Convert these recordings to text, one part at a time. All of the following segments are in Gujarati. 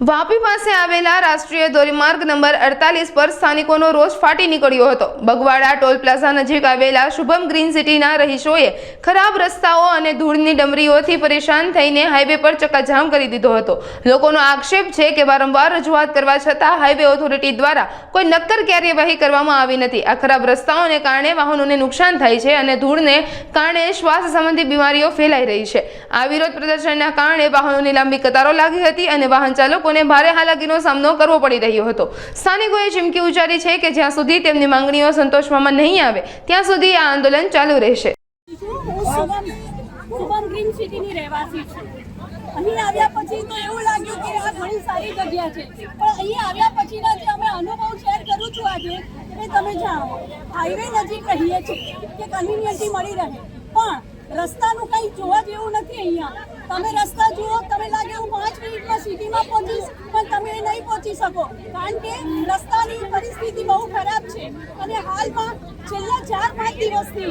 વાપી પાસે આવેલા રાષ્ટ્રીય ધોરીમાર્ગ નંબર અડતાલીસ પર સ્થાનિકોનો રોષ ફાટી નીકળ્યો હતો. બગવાડા ટોલ પ્લાઝા નજીક આવેલા શુભમ ગ્રીન સિટીના રહીશોએ ખરાબ રસ્તાઓ અને ધૂળની ડમરીઓથી પરેશાન થઈને હાઈવે પર ચક્કાજામ કરી દીધો હતો. લોકોનો આક્ષેપ છે કે વારંવાર રજૂઆત કરવા છતાં હાઈવે ઓથોરિટી દ્વારા કોઈ નક્કર કાર્યવાહી કરવામાં આવી નથી. આ ખરાબ રસ્તાઓને કારણે વાહનોને નુકસાન થાય છે અને ધૂળને કારણે શ્વાસ સંબંધી બીમારીઓ ફેલાઈ રહી છે. આ વિરોધ પ્રદર્શનના કારણે વાહનોની લાંબી કતારો લાગી હતી અને વાહન ચાલકોને ભારે હાલાકીનો સામનો કરવો પડી રહ્યો હતો. સ્થાનિકોએ ચીમકી ઉચ્ચારી છે કે જ્યાં સુધી તેમની માંગણીઓ સંતોષવામાં નહીં આવે, ત્યાં સુધી આ આંદોલન ચાલુ રહેશે. શુભમ અહીં આવ્યા પછી તો એવું લાગ્યું કે આ ઘણી સારી જગ્યા છે. પણ અહીં આવ્યા પછીના જે અમે અનુભવ શેર કરું છું આજે, એ તમે જાણો. હાઈવે નજીક રહીએ છીએ, કે કન્વિનિયન્સી મળી રહે. પણ રસ્તાનું કંઈ જોવા જેવું નથી અહીંયા. તમે રસ્તા જુઓ તમે લાગે હું પાંચ મિનિટમાં સિટીમાં પહોંચીશ, પણ તમે નહીં પહોંચી શકો. કારણ કે રસ્તાની પરિસ્થિતિ બહુ ખરાબ છે. અને હાલમાં છેલ્લા ચાર, પાંચ દિવસથી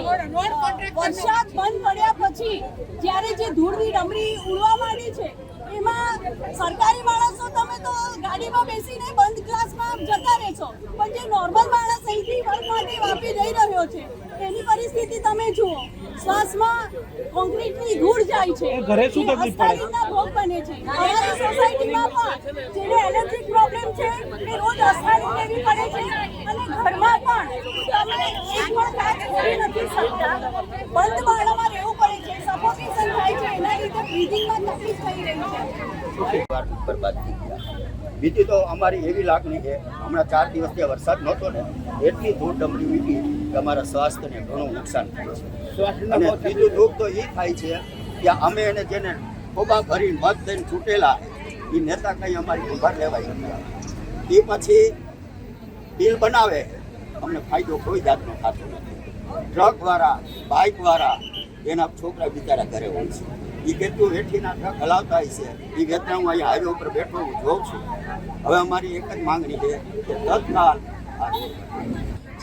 વરસાદ બંધ પડ્યા પછી જ્યારે જે ધૂળની ડમરી ઉડવા માંડી છે, એમાં સરકારી માણસો તમે તો ગાડીમાં બેસીને બંધ ક્લાસમાં જતા રહેશો. પણ જે નોર્મલ માણસ અહીંથી વર્ક માટે વાપી જઈ રહ્યો છે. એની પરિસ્થિતિ તમે જુઓ. શ્વાસમાં કોન્ક્રીટની ધૂળ જાય છે. ઘરે શું તકલીફ પડે? ભોગ બને છે. અમારી સોસાયટીમાં પણ જેને એલર્જીક પ્રોબ્લેમ છે એ રોજ અસ્થાયી લેવી પડે છે. અને ઘરમાં પણ તમે એક પણ કાચ નથી શકતા બંધ બારણામાં રહેવું પડે છે સફોકેશન થાય છે એના લીધે બ્રીધિંગમાં તકલીફ થઈ રહી છે વાર બરબાદ થઈ ગયા. બીજી તો અમારી એવી લાગણી છે હમણાં ચાર દિવસથી વરસાદ નહોતો ને એટલી ધૂળ ડમરી વીટી કે અમારા સ્વાસ્થ્યને ઘણું નુકસાન થયું છે. અને બીજું દુઃખ તો એ થાય છે કે અમે એને જેને ખોબા ભરીને મત થઈને છૂટેલા એ નેતા કંઈ અમારી ઊભા લેવાય નથી. એ પછી બિલ બનાવે અમને ફાયદો કોઈ જાતનો થતો નથી. ટ્રક દ્વારા બાઇક દ્વારા એના છોકરા બિચારા ઘરે હોય છે. એ કેટલું વેઠીના ટ્રક હલાવતા છે. એ વેતના હું અહીંયા હાઈવે ઉપર બેઠો હું જોઉં છું. હવે અમારી એક જ માંગણી છે કે તત્કાલ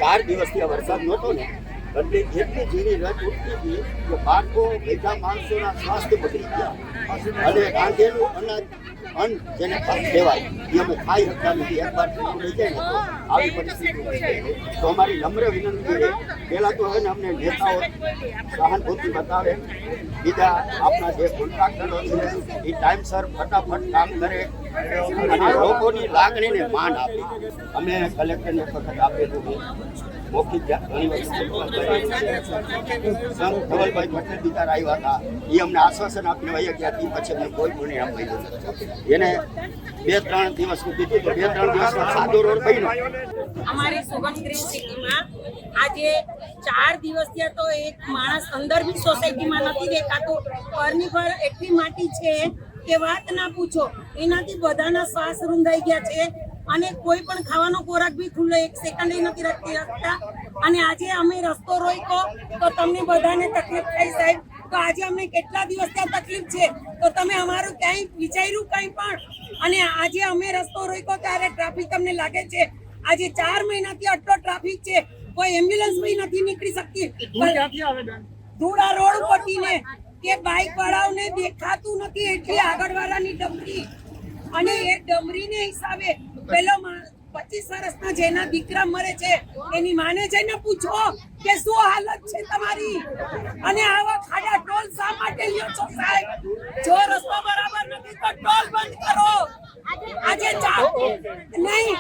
ચાર દિવસથી વરસાદ નહોતો ને, એટલે એટલી ઝીણી રજ ઉઠતી હતી કે બાળકો બધા માણસોના સ્વાસ્થ્ય બગડી ગયા. અને રાંધેલું અનાજ અન્ન જેને કહેવાય, એ અમે ખાઈ શકતા નથી. એક વાર રહી જાય ને આવી પરિસ્થિતિ તો અમારી નમ્ર વિનંતી છે. પહેલાં તો એને અમને નેતાઓ સહાનુભૂતિ બતાવે. બીજા આપણા જે કોન્ટ્રાક્ટરો છે, એ ટાઈમસર ફટાફટ કામ કરે. અને લોકોની લાગણીને માન આપે. અમે કલેક્ટરને વખત આપેલું મૌખિક ઘણી વખત પટેલ બિચારા આવ્યા હતા. એ અમને આશ્વાસન આપીને વહી ગયા. તે પછી અમને કોઈ પરિણામ મળ્યું એને બે ત્રણ દિવસ સુધી તો બે ત્રણ દિવસમાં સાદો રોડ બન્યો. અમારી સુગમ સિટીમાં આજે ચાર દિવસ ત્યાં તો એક માણસ અંદર બી સોસાયટીમાં નથી દેખાતો. પરની પર એટલી માટી છે કે વાત ના પૂછો. એનાથી બધાના શ્વાસ રૂંધાઈ ગયા છે. અને કોઈ પણ ખાવાનો ખોરાક બી ખુલ્લો એક સેકન્ડ નથી રાખતી રાખતા. અને આજે અમે રસ્તો રોક્યો તો તમને બધાને તકલીફ થઈ સાહેબ. તો આજે અમને કેટલા દિવસ ત્યાં તકલીફ છે? તો તમે અમારું ક્યાંય વિચાર્યું કંઈ પણ? અને આજે અમે રસ્તો રોક્યો ત્યારે ટ્રાફિક તમને લાગે છે. આજે ચાર મહિનાથી આટલો ટ્રાફિક છે. કોઈ એમ્બ્યુલન્સ બી નથી નીકળી શકતી. ધૂળા રોડ ઉપરથી ને કે બાઇક વાળાઓને દેખાતું નથી. એટલી આગળ વાળાની ડમરી. અને એ ડમરીને હિસાબે પેલો પચીસ વર્ષના જેના દીકરા મરે છે, એની માને જઈને પૂછો કે શું હાલત છે તમારી? અને આવા ખાડા ટોલ શા માટે લ્યો છો સાહેબ? જો રસ્તો બરાબર નથી તો ટોલ બંધ કરો. આજે ચા નહીં